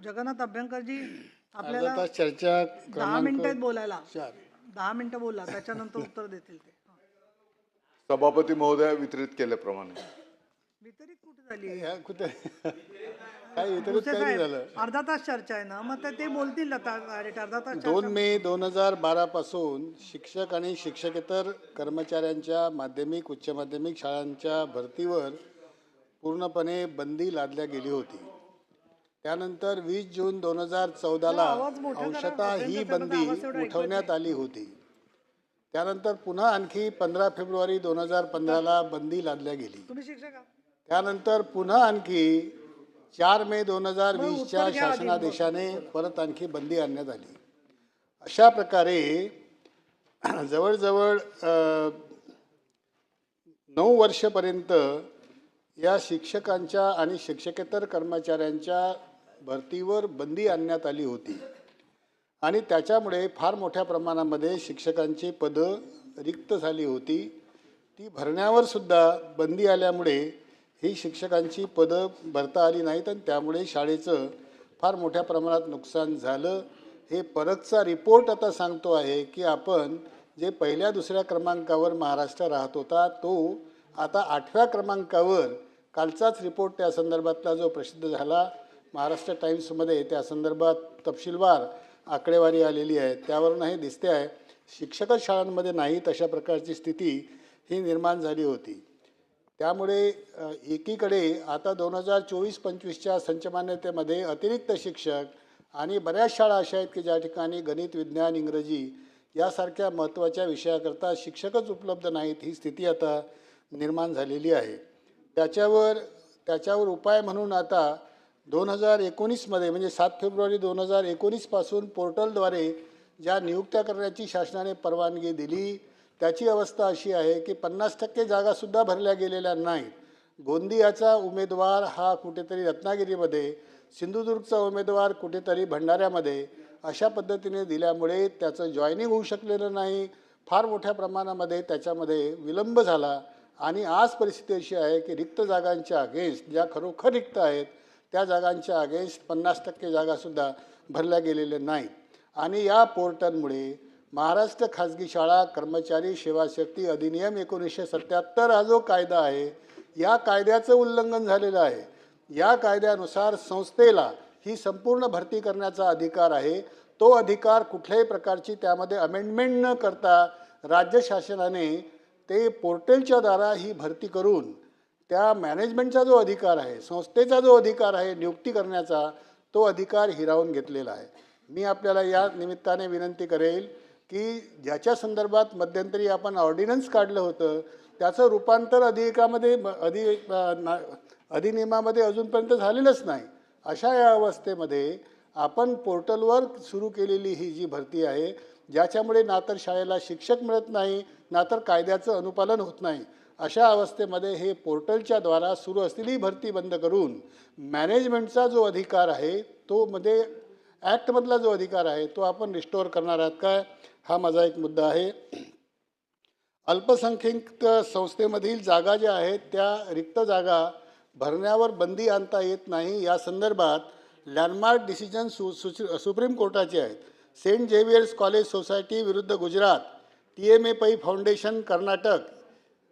जगन्नाथ अभ्यंकरजी आपल्याला तास चर्चा दहा मिनिटं आहेत बोलायला. चार. दहा मिनिटं बोला त्याच्यानंतर उत्तर देतील ते. सभापती महोदया वितरित केल्याप्रमाणे. वितरित कुठे झाली? ह्या कुठे? काय इतरच भुसे काही नाही साहेब झालं? अर्धा तास चर्चा आहे ना मग ते- ते बोलतील आता direct अर्धा तास चर्चा दोन मे दोन हजार बारा पासून शिक्षक आणि शिक्षकेतर कर्मचाऱ्यांच्या माध्यमिक उच्च माध्यमिक शाळांच्या भरतीवर पूर्णपणे बंदी लादल्या गेली होती. त्यानंतर वीस जून दोन हजार चौदाला. अंशतः ही बंदी उठवण्यात आली होती. त्यानंतर पुन्हा आणखी पंधरा फेब्रुवारी दोन हजार पंधराला बंदी लादल्या गेली? त्यानंतर पुन्हा आणखी चार मे दोन हजार वीसच्या शासनादेशाने परत आणखी बंदी आणण्यात आली. अशा प्रकारे जवळजवळ नऊ वर्षपर्यंत या शिक्षकांच्या आणि शिक्षकेतर कर्मचाऱ्यांच्या भरतीवर बंदी आणण्यात आली होती. आणि त्याच्यामुळे फार मोठ्या प्रमाणामध्ये शिक्षकांची पदं रिक्त झाली होती. ती भरण्यावर सुद्धा बंदी आल्यामुळे ही शिक्षकांची पदं भरता आली नाहीत आणि त्यामुळे शाळेचं फार मोठ्या प्रमाणात नुकसान झालं. हे परतचा रिपोर्ट आता सांगतो आहे की आपण जे पहिल्या दुसऱ्या क्रमांकावर महाराष्ट्र राहत होता तो आता आठव्या क्रमांकावर कालचाच रिपोर्ट त्या संदर्भातला जो प्रसिद्ध झाला महाराष्ट्र टाइम्समध्ये त्या संदर्भात तपशीलवार आकडेवारी आलेली आहे. त्यावरून हे दिसते आहे शिक्षकच शाळांमध्ये नाहीत अशा प्रकारची स्थिती ही निर्माण झाली होती. त्यामुळे एकीकडे आता दोन हजार चोवीस पंचवीसच्या संचमान्यतेमध्ये अतिरिक्त शिक्षक आणि बऱ्याच शाळा अशा आहेत की ज्या ठिकाणी गणित विज्ञान इंग्रजी यासारख्या महत्त्वाच्या विषयाकरता शिक्षकच उपलब्ध नाहीत ही स्थिती आता निर्माण झालेली आहे. त्याच्यावर त्याच्यावर उपाय म्हणून आता दोन हजार एकोणीसमध्ये म्हणजे सात फेब्रुवारी दोन हजार एकोणीसपासून पोर्टलद्वारे ज्या नियुक्त्या करण्याची शासनाने परवानगी दिली त्याची अवस्था अशी आहे की पन्नास टक्के जागासुद्धा भरल्या गेलेल्या नाहीत. गोंदियाचा उमेदवार हा कुठेतरी रत्नागिरीमध्ये सिंधुदुर्गचा उमेदवार कुठेतरी भंडाऱ्यामध्ये अशा पद्धतीने दिल्यामुळे त्याचं जॉईनिंग होऊ शकलेलं नाही. फार मोठ्या प्रमाणामध्ये त्याच्यामध्ये विलंब झाला आणि आज परिस्थिती अशी आहे की रिक्त जागांच्या अगेन्स्ट ज्या खरोखर रिक्त आहेत त्या जागांच्या अगेन्स्ट पन्नास टक्के जागासुद्धा भरल्या गेलेल्या नाहीत. आणि या पोर्टलमुळे महाराष्ट्र खाजगी शाळा कर्मचारी सेवाशक्ती अधिनियम एकोणीसशे सत्याहत्तर हा जो कायदा आहे या कायद्याचं उल्लंघन झालेलं आहे. या कायद्यानुसार संस्थेला ही संपूर्ण भरती करण्याचा अधिकार आहे. तो अधिकार कुठल्याही प्रकारची त्यामध्ये अमेंडमेंट न करता राज्य शासनाने ते पोर्टलच्या द्वारा ही भरती करून त्या मॅनेजमेंटचा जो अधिकार आहे संस्थेचा जो अधिकार आहे नियुक्ती करण्याचा तो अधिकार हिरावून घेतलेला आहे. मी आपल्याला या निमित्ताने विनंती करेल की ज्याच्या संदर्भात मध्यंतरी आपण ऑर्डिनन्स काढलं होतं त्याचं रूपांतर अधिकामध्ये अधि ना- अधिनियमामध्ये अजूनपर्यंत झालेलंच नाही. अशा या अवस्थेमध्ये आपण पोर्टलवर सुरू केलेली ही जी भरती आहे ज्याच्यामुळे ना तर शाळेला शिक्षक मिळत नाही ना तर कायद्याचं अनुपालन होत नाही अशा अवस्थेमध्ये हे पोर्टलच्या द्वारा सुरू असलेली भरती बंद करून मॅनेजमेंटचा जो अधिकार आहे तो मध्ये ॲक्टमधला जो अधिकार आहे तो आपण रिस्टोअर करणार आहात काय? हा माझा एक मुद्दा आहे. अल्पसंख्याक संस्थेमधील जागा ज्या आहेत त्या रिक्त जागा भरण्यावर बंदी आणता येत नाही. या संदर्भात लँडमार्क डिसिजन सु सु सुप्रीम कोर्टाचे आहेत. सेंट झेवियर्स कॉलेज सोसायटी विरुद्ध गुजरात टी एम ए पै फाउंडेशन कर्नाटक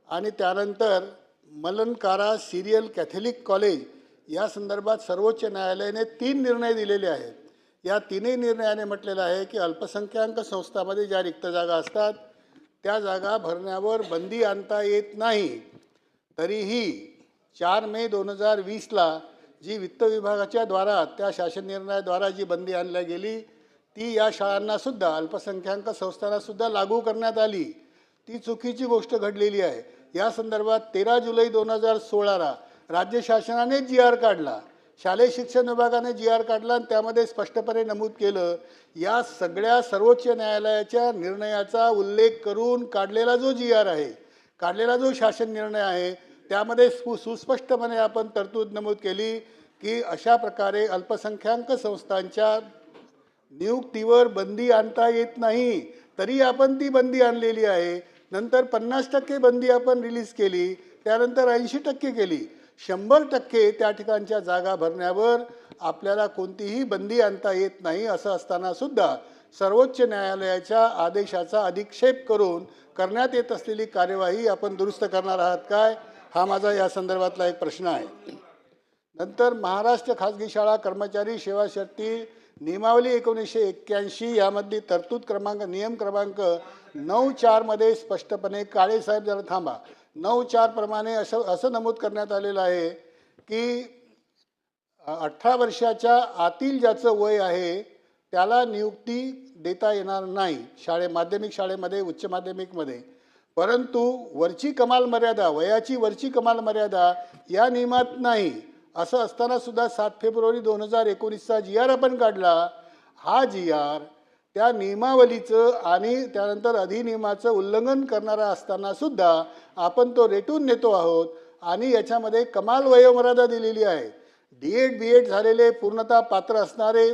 आणि त्यानंतर मलनकारा सिरियल कॅथलिक कॉलेज या संदर्भात सर्वोच्च न्यायालयाने तीन निर्णय दिलेले आहेत. या तीनही निर्णयाने म्हटलेलं आहे की अल्पसंख्याक संस्थामध्ये ज्या रिक्त जागा असतात त्या जागा भरण्यावर बंदी आणता येत नाही. तरीही चार मे दोन हजार वीसला जी वित्त विभागाच्या द्वारा त्या शासन निर्णयाद्वारा जी बंदी आणल्या गेली ती या शाळांनासुद्धा अल्पसंख्याक संस्थांनासुद्धा लागू करण्यात आली. ती चुकीची गोष्ट घडलेली आहे. या संदर्भात तेरा जुलै दोन हजार सोळाला राज्य शासनाने जी आर काढला. शालेय शिक्षण विभागाने जी आर काढला आणि त्यामध्ये स्पष्टपणे नमूद केलं या सगळ्या सर्वोच्च न्यायालयाच्या निर्णयाचा उल्लेख करून काढलेला जो जी आर आहे काढलेला जो शासन निर्णय आहे त्यामध्ये सु सुस्पष्टपणे आपण तरतूद नमूद केली की अशा प्रकारे अल्पसंख्याक संस्थांच्या नियुक्तीवर बंदी आणता येत नाही. तरी आपण ती बंदी आणलेली आहे. नंतर पन्नास टक्के बंदी आपण रिलीज केली त्यानंतर ऐंशी टक्के केली. शंभर टक्के त्या ठिकाणच्या जागा भरण्यावर आपल्याला कोणतीही बंदी आणता येत नाही असं असताना सुद्धा सर्वोच्च न्यायालयाच्या आदेशाचा अधिक्षेप करून करण्यात येत असलेली कार्यवाही आपण दुरुस्त करणार आहात काय? हा माझा या संदर्भातला एक प्रश्न आहे. नंतर महाराष्ट्र खाजगी शाळा कर्मचारी सेवा शर्ती नियमावली एकोणीसशे एक्क्याऐंशी यामधली तरतूद क्रमांक नियम क्रमांक नऊ चारमध्ये स्पष्टपणे काळेसाहेब जरा थांबा. नऊ चार प्रमाणे असं असं नमूद करण्यात आलेलं आहे की अठरा वर्षाच्या आतील ज्याचं वय आहे त्याला नियुक्ती देता येणार नाही शाळे माध्यमिक शाळेमध्ये उच्च माध्यमिकमध्ये. परंतु वरची कमाल मर्यादा वयाची वरची कमाल मर्यादा या नियमात नाही. असं असताना सुद्धा सात फेब्रुवारी दोन हजार एकोणीसचा जी आर आपण काढला हा जी आर त्या नियमावलीचं आणि त्यानंतर अधिनियमाचं उल्लंघन करणारा असताना सुद्धा आपण तो रेटून नेतो आहोत आणि याच्यामध्ये कमाल वयोमर्यादा दिलेली आहे. डी एड बी एड झालेले पूर्णतः पात्र असणारे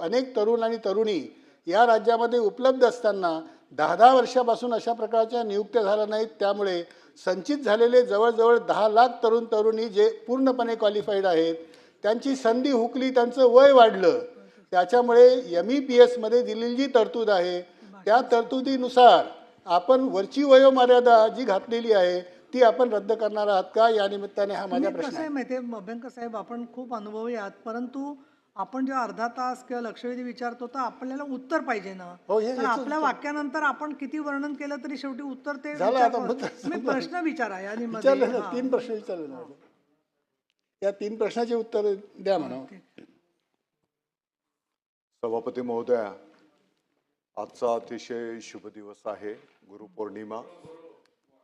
अनेक तरुण आणि तरुणी या राज्यामध्ये उपलब्ध असताना दहा दहा वर्षापासून अशा प्रकारच्या नियुक्त्या झाल्या नाहीत. त्यामुळे संचित झालेले जवळजवळ दहा लाख तरुण तरुणी जे पूर्णपणे क्वालिफाईड आहेत त्यांची संधी हुकली त्यांचं वय वाढलं. त्याच्यामुळे एम ई पी एसमध्ये दिलेली जी तरतूद आहे त्या तरतुदीनुसार आपण वरची वयोमर्यादा जी घातलेली आहे ती आपण रद्द करणार आहात का? या निमित्ताने हा माझा प्रश्न आहे माहिती आहे अभ्यंकर साहेब आपण खूप अनुभवी आहात परंतु आपण जेव्हा अर्धा तास किंवा लक्षवेधी विचारतो तर आपल्याला उत्तर पाहिजे ना. हो, हे- तर याचं आपल्या वाक्यानंतर आपण किती वर्णन केलं तरी शेवटी उत्तर ते झालं विचार आता, करतो. मग- तुम्ही प्रश्न विचारा आणि मध्ये. विचारलं ना हां. तीन प्रश्न विचारले ना या तीन प्रश्नाची उत्तर द्या म्हणा. सभापती महोदया आजचा अतिशय शुभ दिवस आहे गुरुपौर्णिमा.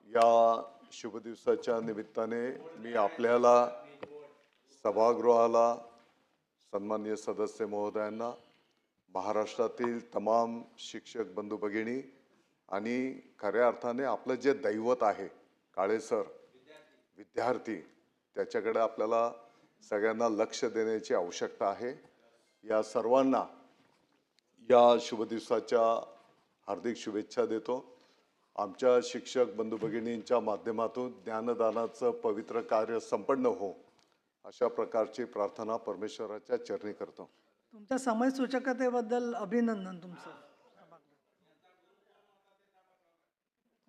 या शुभ दिवसाच्या निमित्ताने मी आपल्याला सभागृहाला सन्मान्य सदस्य महोदयांना महाराष्ट्रातील तमाम शिक्षक बंधू भगिनी आणि खऱ्या अर्थाने आपलं जे दैवत आहे काळे सर विद्यार्थी त्याच्याकडे आपल्याला सगळ्यांना लक्ष देण्याची आवश्यकता आहे. या सर्वांना या शुभ दिवसाच्या हार्दिक शुभेच्छा देतो. आमच्या शिक्षक बंधू भगिनींच्या माध्यमातून ज्ञानदानाचं पवित्र कार्य संपन्न हो. अशा प्रकारची प्रार्थना परमेश्वराच्या चरणी करतो. तुमच्या समय सूचकतेबद्दल अभिनंदन तुमचं.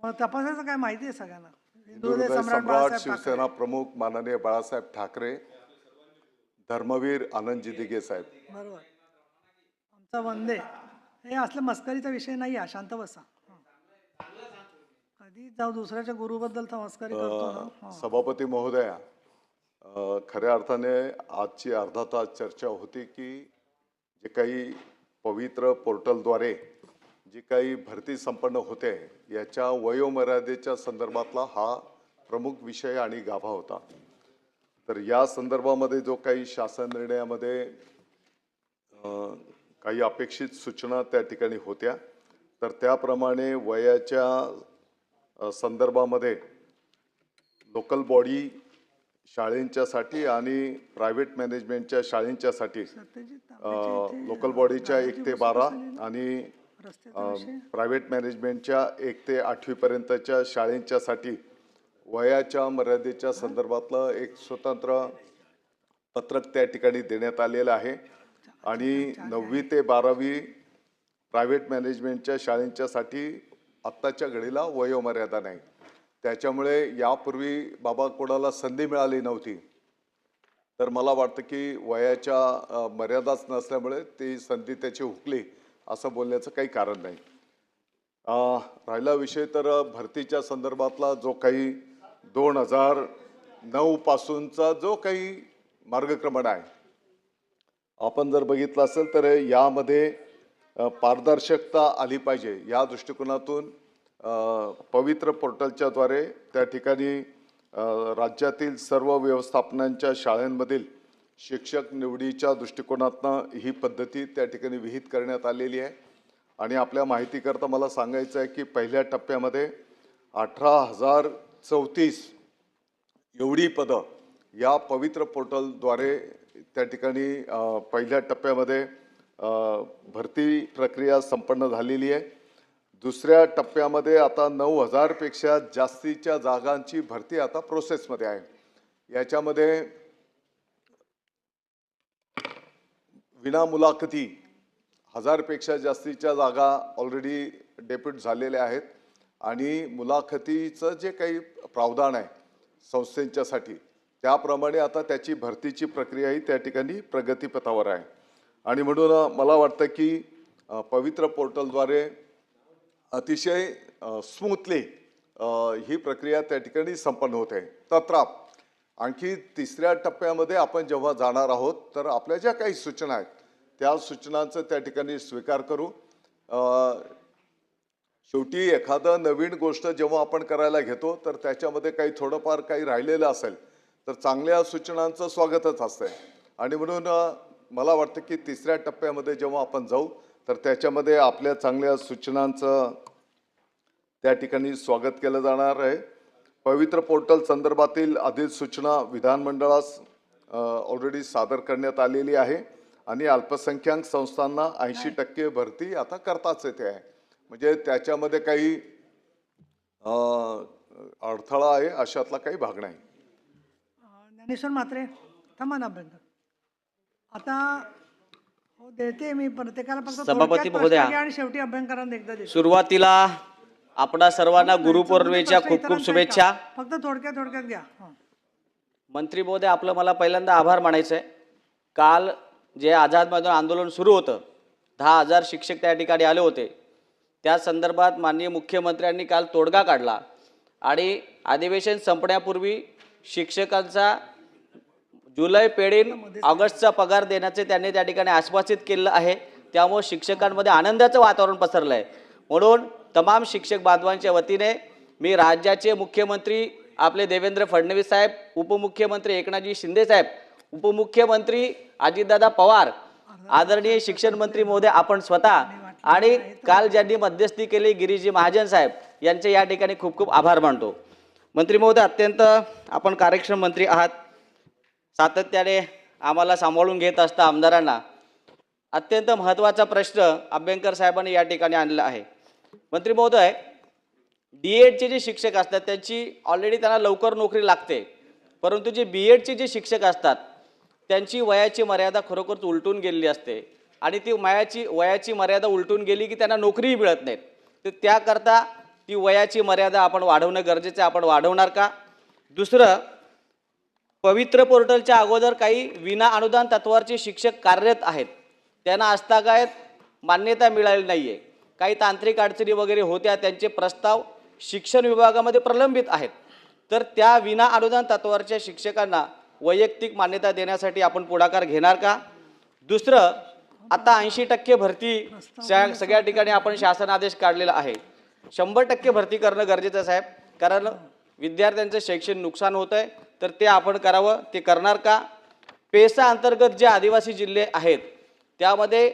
मला तपासायचं काय माहिती आहे सगळ्यांना? सम्राट शिवसेना प्रमुख माननीय बाळासाहेब ठाकरे धर्मवीर आनंदजी दिघे साहेब. बरोबर. आमचा वंदे. हे असलं मस्करीचा विषय नाही आहे शांत बसा. कधी जाऊ दुसऱ्याच्या गुरुबद्दल तर मस्करी करतो ना. हं. सभापती महोदया खऱ्या अर्थाने आजची अर्धा तास चर्चा होती की जे काही पवित्र पोर्टलद्वारे जी काही भरती संपन्न होते याच्या वयोमर्यादेच्या संदर्भातला हा प्रमुख विषय आणि गाभा होता. तर या संदर्भामध्ये जो काही शासन निर्णयामध्ये काही अपेक्षित सूचना त्या ठिकाणी होत्या तर त्याप्रमाणे वयाच्या संदर्भामध्ये लोकल बॉडी शाळेंच्यासाठी आणि प्रायव्हेट मॅनेजमेंटच्या शाळेंच्यासाठी लोकल बॉडीच्या एक ते बारा. आणि प्रायव्हेट मॅनेजमेंटच्या एक ते आठवीपर्यंतच्या शाळेंच्यासाठी वयाच्या मर्यादेच्या संदर्भातलं एक स्वतंत्र पत्रक त्या ठिकाणी देण्यात आलेलं आहे. आणि नववी ते बारावी प्रायव्हेट मॅनेजमेंटच्या शाळेंच्यासाठी आत्ताच्या घडीला वयोमर्यादा नाही. त्याच्यामुळे यापूर्वी बाबा कोणाला संधी मिळाली नव्हती. तर मला वाटतं की वयाच्या मर्यादाच नसल्यामुळे ती संधी त्याची हुकली असं बोलण्याचं काही कारण नाही. राहिला विषय तर भरतीच्या संदर्भातला जो काही दोन हजार नऊपासूनचा जो काही मार्गक्रमण आहे. आपण जर बघितलं असेल तर यामध्ये पारदर्शकता आली पाहिजे. या दृष्टिकोनातून पवित्र पोर्टलच्याद्वारे त्या ठिकाणी राज्यातील सर्व व्यवस्थापनांच्या शाळांमधील शिक्षक निवडीच्या दृष्टिकोनातनं ही पद्धती त्या ठिकाणी विहित करण्यात आलेली आहे. आणि आपल्या माहितीकरता मला सांगायचं आहे की पहिल्या टप्प्यामध्ये अठरा हजार चौतीस एवढी पदं या पवित्र पोर्टलद्वारे त्या ठिकाणी पहिल्या टप्प्यामध्ये भरती प्रक्रिया संपन्न झालेली आहे. दुसऱ्या टप्प्यामध्ये आता नऊ हजारपेक्षा जास्तीच्या जागांची भरती आता प्रोसेसमध्ये आहे. याच्यामध्ये विना मुलाखती हजारपेक्षा जास्तीच्या जागा ऑलरेडी डेप्यूट झालेल्या आहेत. आणि मुलाखतीचं जे काही प्रावधान आहे संस्थेच्यासाठी त्याप्रमाणे आता त्याची भरतीची प्रक्रियाही त्या ठिकाणी प्रगतीपथावर आहे. आणि म्हणून मला वाटतं की पवित्र पोर्टलद्वारे अतिशय स्मूथली ही प्रक्रिया त्या ठिकाणी संपन्न होते. तत्राप आणखी तिसऱ्या टप्प्यामध्ये आपण जेव्हा जाणार आहोत तर आपल्या ज्या काही सूचना आहेत त्या सूचनांचं त्या ठिकाणी स्वीकार करू. शेवटी एखादं नवीन गोष्ट जेव्हा आपण करायला घेतो तर त्याच्यामध्ये काही थोडंफार काही राहिलेलं असेल तर चांगल्या सूचनांचं स्वागतच असतंय. आणि म्हणून मला वाटतं की तिसऱ्या टप्प्यामध्ये जेव्हा आपण जाऊ तर त्याच्यामध्ये आपल्या चांगल्या सूचनांचं त्या ठिकाणी स्वागत केलं जाणार आहे. पवित्र पोर्टल संदर्भातील अधिसूचना विधानमंडळास ऑलरेडी सादर करण्यात आलेली आहे. आणि अल्पसंख्याक संस्थांना ऐंशी टक्के भरती आता करताच येते आहे. म्हणजे त्याच्यामध्ये काही अडथळा आहे अशातला काही भाग नाही. ज्ञानेश्वर म्हात्रे थांबा ना आता हो देते मी प्रत्येकाला फक्त सभापती थोडक्यात प्रश्न महोदया. घ्या आणि शेवटी अभ्यंकरांना एकदा देते सुरुवातीला आपणा सर्वांना गुरुपौर्णिमेच्या प्रश्न खूप खूप इतरांचा शुभेच्छा ऐका. फक्त थोडक्यात थोडक्यात घ्या हं. मंत्री महोदय आपलं मला पहिल्यांदा आभार मानायचं आहे काल जे आझाद मैदान आंदोलन सुरू होतं दहा हजार शिक्षक त्या ठिकाणी आले होते त्या संदर्भात माननीय मुख्यमंत्र्यांनी काल तोडगा काढला आणि अधिवेशन संपण्यापूर्वी शिक्षकांचा जुलै पेढीन ऑगस्टचा पगार देण्याचे त्यांनी त्या ठिकाणी आश्वासित केलेलं आहे. त्यामुळे शिक्षकांमध्ये आनंदाचं वातावरण पसरलं आहे म्हणून तमाम शिक्षक बांधवांच्या वतीने मी राज्याचे मुख्यमंत्री आपले देवेंद्र फडणवीस साहेब उपमुख्यमंत्री एकनाथजी शिंदे साहेब उपमुख्यमंत्री अजितदादा पवार आदरणीय शिक्षण मंत्री महोदय आपण स्वतः आणि काल ज्यांनी मध्यस्थी केली गिरीजी महाजन साहेब यांचे या ठिकाणी खूप खूप आभार मानतो. मंत्री महोदय अत्यंत आपण कार्यक्षम मंत्री आहात. सातत्याने आम्हाला सांभाळून घेत असता आमदारांना अत्यंत महत्त्वाचा प्रश्न अभ्यंकर साहेबांनी या ठिकाणी आणला आहे. मंत्री महोदय डी एडचे जे शिक्षक असतात त्यांची ऑलरेडी त्यांना लवकर नोकरी लागते. परंतु जे बी एडचे जे शिक्षक असतात त्यांची वयाची मर्यादा खरोखरच उलटून गेलेली असते. आणि ती वयाची वयाची मर्यादा उलटून गेली की त्यांना नोकरीही मिळत नाहीत. तर त्याकरता ती वयाची मर्यादा आपण वाढवणं गरजेचं आहे. आपण वाढवणार का? दुसरं पवित्र पोर्टलच्या अगोदर काही विना अनुदान तत्वावरचे शिक्षक कार्यरत आहेत. त्यांना आजतागायत मान्यता मिळाली नाही आहे काही तांत्रिक अडचणी वगैरे होत्या त्यांचे प्रस्ताव शिक्षण विभागामध्ये प्रलंबित आहेत. तर त्या विना अनुदान तत्वावरच्या शिक्षकांना वैयक्तिक मान्यता देण्यासाठी आपण पुढाकार घेणार का? दुसरं आता ऐंशी टक्के भरती सगळ्या ठिकाणी आपण शासन आदेश काढलेला आहे. शंभर टक्के भरती करणं गरजेचं साहेब. कारण विद्यार्थ्यांचं शैक्षणिक नुकसान होतं आहे तर ते आपण करावं. ते करणार का? पेसा अंतर्गत जे आदिवासी जिल्हे आहेत त्यामध्ये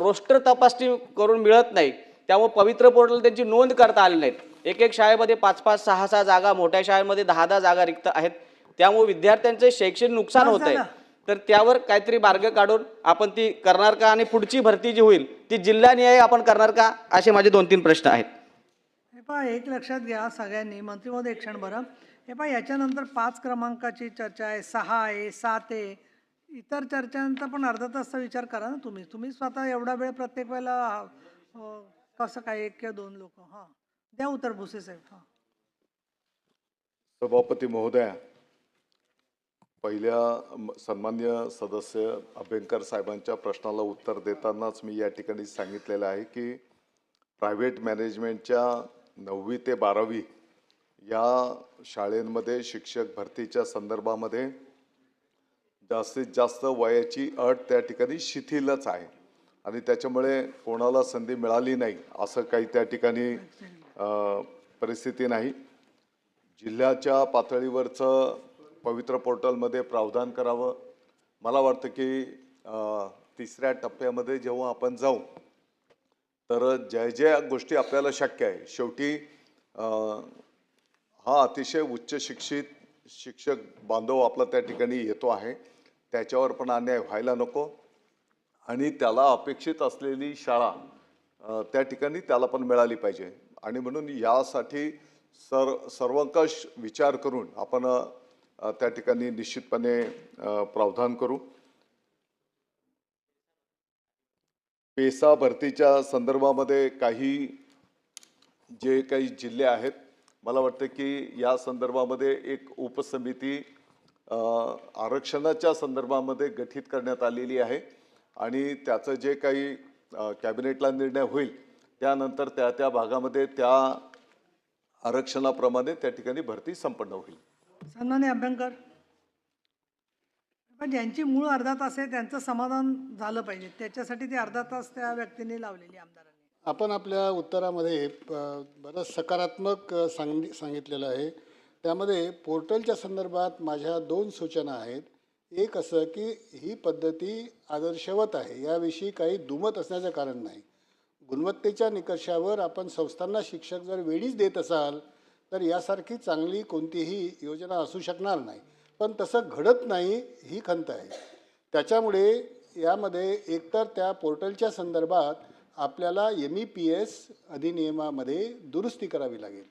रोस्टर तपासणी करून मिळत नाही. त्यामुळे पवित्र पोर्टल त्यांची नोंद करता आली नाहीत. एक एक शाळेमध्ये पाच पाच सहा सहा जागा मोठ्या शाळेमध्ये दहा दहा जागा रिक्त आहेत. त्यामुळे विद्यार्थ्यांचं शैक्षणिक नुकसान होत आहे. तर त्यावर काहीतरी मार्ग काढून आपण ती करणार का आणि पुढची भरती जी होईल ती जिल्हानिहाय आपण करणार का? असे माझे दोन तीन प्रश्न आहेत. एक लक्षात घ्या सगळ्यांनी. मंत्री महोदय एक क्षण बरं. हे पहा याच्यानंतर पाच क्रमांकाची चर्चा आहे सहा आहे सात आहे. इतर चर्चांचा पण अर्धा तासचा विचार करा ना तुम्ही. तुम्ही स्वतः एवढा वेळ प्रत्येक वेळेला कसं काय एक किंवा दोन लोक हां. द्या उत्तर भुसे साहेब हां. सभापती महोदया पहिल्या सन्मान्य सदस्य अभ्यंकर साहेबांच्या प्रश्नाला उत्तर देतानाच मी या ठिकाणी सांगितलेलं आहे की प्रायव्हेट मॅनेजमेंटच्या नववी ते बारावी या शाळेंमध्ये शिक्षक भरतीच्या संदर्भामध्ये जास्तीत जास्त वयाची अट त्या ठिकाणी शिथिलच आहे. आणि त्याच्यामुळे कोणाला संधी मिळाली नाही असं काही त्या ठिकाणी परिस्थिती नाही. जिल्ह्याच्या पातळीवरचं पवित्र पोर्टलमध्ये प्रावधान करावं. मला वाटतं की तिसऱ्या टप्प्यामध्ये जेव्हा आपण जाऊ तर ज्या ज्या गोष्टी आपल्याला शक्य आहे. शेवटी हा अतिशय उच्च शिक्षित शिक्षक बांधव आपला त्या ठिकाणी येतो आहे. त्याच्यावर पण अन्याय व्हायला नको. आणि त्याला अपेक्षित असलेली शाळा त्या ठिकाणी त्याला पण मिळाली पाहिजे. आणि म्हणून यासाठी सर सर्वंकष विचार करून आपण त्या ठिकाणी निश्चितपणे प्रावधान करू. पेसा भरतीच्या संदर्भामध्ये काही जे काही जिल्हे आहेत मला वाटतं की या संदर्भामध्ये एक उपसमिती आरक्षणाच्या संदर्भामध्ये गठीत करण्यात आलेली आहे आणि त्याचं जे काही कॅबिनेटला निर्णय होईल त्यानंतर त्या त्या भागामध्ये त्या आरक्षणाप्रमाणे त्या ठिकाणी भरती संपन्न होईल. सन्मान्य अभ्यंकर पण ज्यांची मूळ अर्धा तास आहे त्यांचं समाधान झालं पाहिजे. त्याच्यासाठी ते अर्धा तास त्या व्यक्तीने लावलेली आमदारांनी. आपण आपल्या उत्तरामध्ये बरंच सकारात्मक सांग सांगितलेलं आहे. त्यामध्ये पोर्टलच्या संदर्भात माझ्या दोन सूचना आहेत. एक असं की ही पद्धती आदर्शवत आहे. याविषयी काही दुमत असण्याचं कारण नाही. गुणवत्तेच्या निकषावर आपण संस्थांना शिक्षक जर वेळीच देत असाल तर यासारखी चांगली कोणतीही योजना असू शकणार नाही. पण तसं घडत नाही ही खंत आहे. त्याच्यामुळे यामध्ये एकतर त्या पोर्टलच्या संदर्भात आपल्याला एम ई पी एस अधिनियमामध्ये दुरुस्ती करावी लागेल.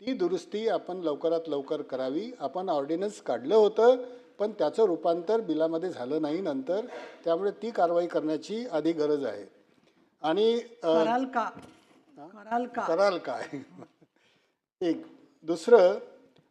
ती दुरुस्ती आपण लवकरात लवकर करावी. आपण ऑर्डिनन्स काढलं होतं पण त्याचं रूपांतर बिलामध्ये झालं नाही नंतर. त्यामुळे ती कारवाई करण्याची आधी गरज आहे. आणि कराल का? कराल का? कराल काय एक. दुसरं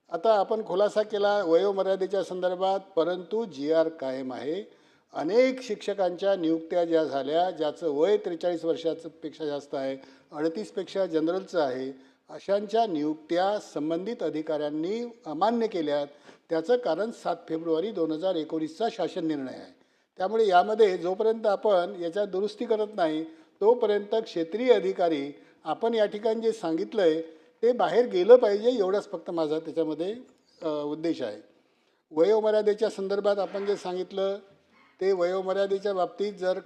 आता आपण खुलासा केला वयोमर्यादेच्या संदर्भात परंतु जी आर कायम आहे. अनेक शिक्षकांच्या नियुक्त्या ज्या झाल्या ज्याचं वय त्रेचाळीस वर्षाचं पेक्षा जास्त आहे अडतीसपेक्षा जनरलचं आहे अशांच्या नियुक्त्या संबंधित अधिकाऱ्यांनी अमान्य केल्यात. त्याचं कारण सात फेब्रुवारी दोन हजार एकोणीसचा शासन निर्णय आहे. त्यामुळे यामध्ये जोपर्यंत आपण याच्यात दुरुस्ती करत नाही तोपर्यंत क्षेत्रीय अधिकारी आपण या ठिकाणी जे सांगितलं आहे ते बाहेर गेलं पाहिजे एवढाच फक्त माझा त्याच्यामध्ये उद्देश आहे. वयोमर्यादेच्या संदर्भात आपण जे सांगितलं ते वयोमर्यादेच्या बाबतीत जर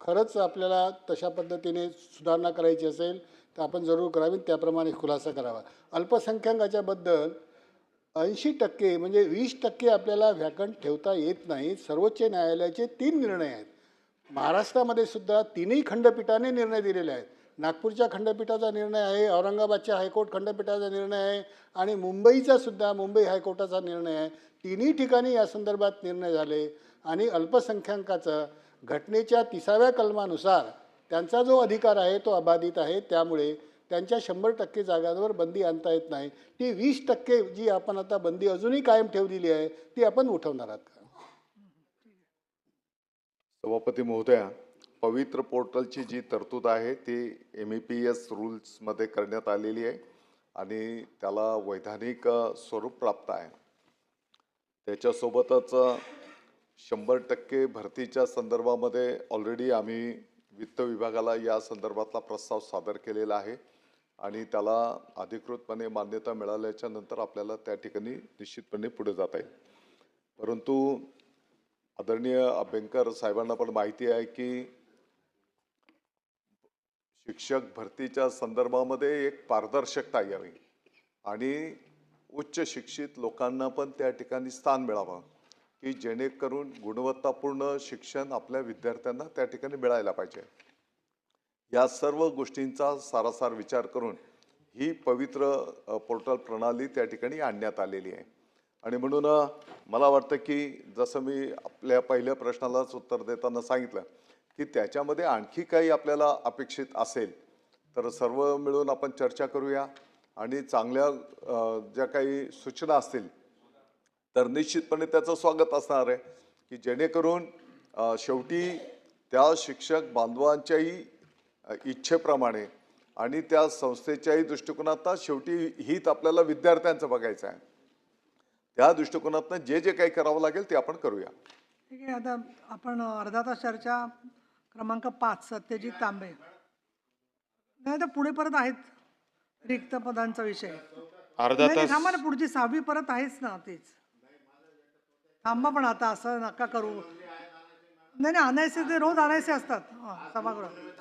खरंच आपल्याला तशा पद्धतीने सुधारणा करायची असेल तर आपण जरूर करावी. त्याप्रमाणे खुलासा करावा. अल्पसंख्याकाच्याबद्दल ऐंशी टक्के म्हणजे वीस टक्के आपल्याला व्हॅकंट ठेवता येत नाही. सर्वोच्च न्यायालयाचे तीन निर्णय आहेत. महाराष्ट्रामध्ये सुद्धा तिन्ही खंडपीठाने निर्णय दिलेले आहेत. नागपूरच्या खंडपीठाचा निर्णय आहे औरंगाबादच्या हायकोर्ट खंडपीठाचा निर्णय आहे आणि मुंबईचा सुद्धा मुंबई हायकोर्टाचा निर्णय आहे. तिन्ही ठिकाणी या संदर्भात निर्णय झाले. आणि अल्पसंख्याकाचं घटनेच्या तिसाव्या कलमानुसार त्यांचा जो अधिकार आहे तो अबाधित आहे. त्यामुळे त्यांच्या शंभर टक्के जागांवर बंदी आणता येत नाही. ती वीस टक्के जी आपण आता बंदी अजूनही कायम ठेवलेली आहे ती आपण उठवणार आहात का? सभापती महोदया पवित्र पोर्टलची जी तरतूद आहे ती एम ई पी एस रूल्समध्ये करण्यात आलेली आहे आणि त्याला वैधानिक स्वरूप प्राप्त आहे. त्याच्यासोबतच शंभर टक्के भरतीच्या संदर्भामध्ये ऑलरेडी आम्ही वित्त विभागाला या संदर्भातला प्रस्ताव सादर केलेला आहे आणि त्याला अधिकृतपणे मान्यता मिळाल्याच्या नंतर आपल्याला त्या ठिकाणी निश्चितपणे पुढे जाता येईल. परंतु आदरणीय अभ्यंकर साहेबांना पण माहिती आहे की शिक्षक भरतीच्या संदर्भामध्ये एक पारदर्शकता यावी आणि उच्च शिक्षित लोकांना पण त्या ठिकाणी स्थान मिळावं. की जेणेकरून गुणवत्तापूर्ण शिक्षण आपल्या विद्यार्थ्यांना त्या ठिकाणी मिळायला पाहिजे. या सर्व गोष्टींचा सारासार विचार करून ही पवित्र पोर्टल प्रणाली त्या ठिकाणी आणण्यात आलेली आहे. आणि म्हणून मला वाटतं की जसं मी आपल्या पहिल्या प्रश्नालाच उत्तर देताना सांगितलं की त्याच्यामध्ये आणखी काही आपल्याला अपेक्षित असेल तर सर्व मिळून आपण चर्चा करूया. आणि चांगल्या ज्या काही सूचना असतील तर निश्चितपणे त्याचं स्वागत असणार आहे की जेणेकरून शेवटी त्या शिक्षक बांधवांच्याही इच्छेप्रमाणे आणि त्या संस्थेच्याही दृष्टिकोनातनं शेवटी हित आपल्याला विद्यार्थ्यांचं बघायचं आहे. त्या दृष्टिकोनातनं जे जे काही करावं लागेल ते आपण करूया. ठीक आहे आता आपण अर्धा तास चर्चा क्रमांक पाच सत्यजित तांबे. नाही तर पुढे परत आहेत रिक्त पदांचा विषय. अर्धा तास पुढची सहावी परत आहेच ना तेच. थांबा पण आता असं नका करू. नाही नाही आणायचे ते रोज आणायचे असतात. हां, सभागृहात